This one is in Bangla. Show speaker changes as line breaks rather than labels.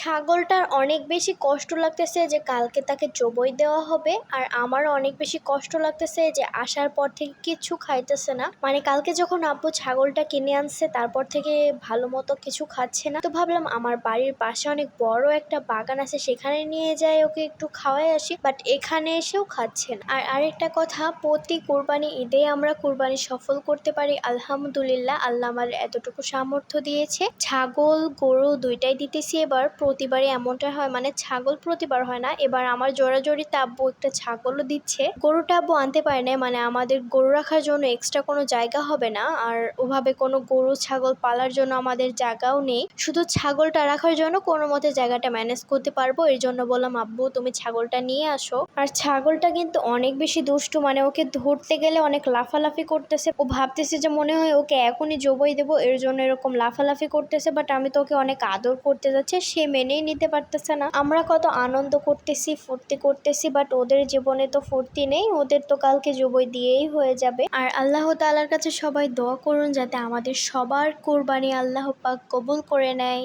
ছাগলটার অনেক বেশি কষ্ট লাগতেছে যে কালকে তাকে জবই দেওয়া হবে, আর আমারও অনেক বেশি কষ্ট লাগতেছে যে আসার পর থেকে কিছু খাইতেছে না। মানে কালকে যখন আব্বু ছাগলটা কিনে আনছে, তারপর থেকে ভালো মতো কিছু খাচ্ছে না। তো ভাবলাম আমার বাড়ির পাশে অনেক বড় একটা বাগান আছে, সেখানে নিয়ে যাই ওকে একটু খাওয়াই আসি বাট এখানে এসেও খাচ্ছে না। আর আরেকটা কথা, প্রতি কোরবানি ঈদে আমরা কোরবানি সফল করতে পারি, আলহামদুলিল্লাহ, আল্লাহ আমার এতটুকু সামর্থ্য দিয়েছে। ছাগল, গরু দুইটাই দিতেছি এবার প্রতিবারই এমনটা হয় মানে ছাগল প্রতিবার হয় না। এবার আমার জোড়াজোড়িতে আব্বু একটা ছাগলও দিচ্ছে। গরুটা আব্বু আনতে পারে না মানে আমাদের গরু রাখার জন্য এক্সট্রা কোনো জায়গা হবে না। আর ওভাবে কোনো গরু ছাগল পালার জন্য আমাদের জায়গাও নেই। শুধু ছাগলটা রাখার জন্য কোনো মতে জায়গাটা ম্যানেজ করতে পারব। এর জন্য বললাম, আব্বু, তুমি ছাগলটা নিয়ে আসো। আর ছাগলটা কিন্তু অনেক বেশি দুষ্টু মানে ওকে ধরতে গেলে অনেক লাফালাফি করতেছে। ও ভাবতেছে যে মনে হয় ওকে এখনই জবই দেবো, এর জন্য এরকম লাফালাফি করতেছে। বাট আমি তো ওকে অনেক আদর করতে যাচ্ছি, সে মেনেই নিতে পারতেছে না। আমরা কত আনন্দ করতেছি, ফুর্তি করতেছি বাট ওদের জীবনে তো ফুর্তি নেই, ওদের তো কালকে জবই দিয়েই হয়ে যাবে। আর আল্লাহ তালার কাছে সবাই দোয়া করুন যাতে আমাদের সবার কোরবানি আল্লাহ পাক কবুল করে নেয়।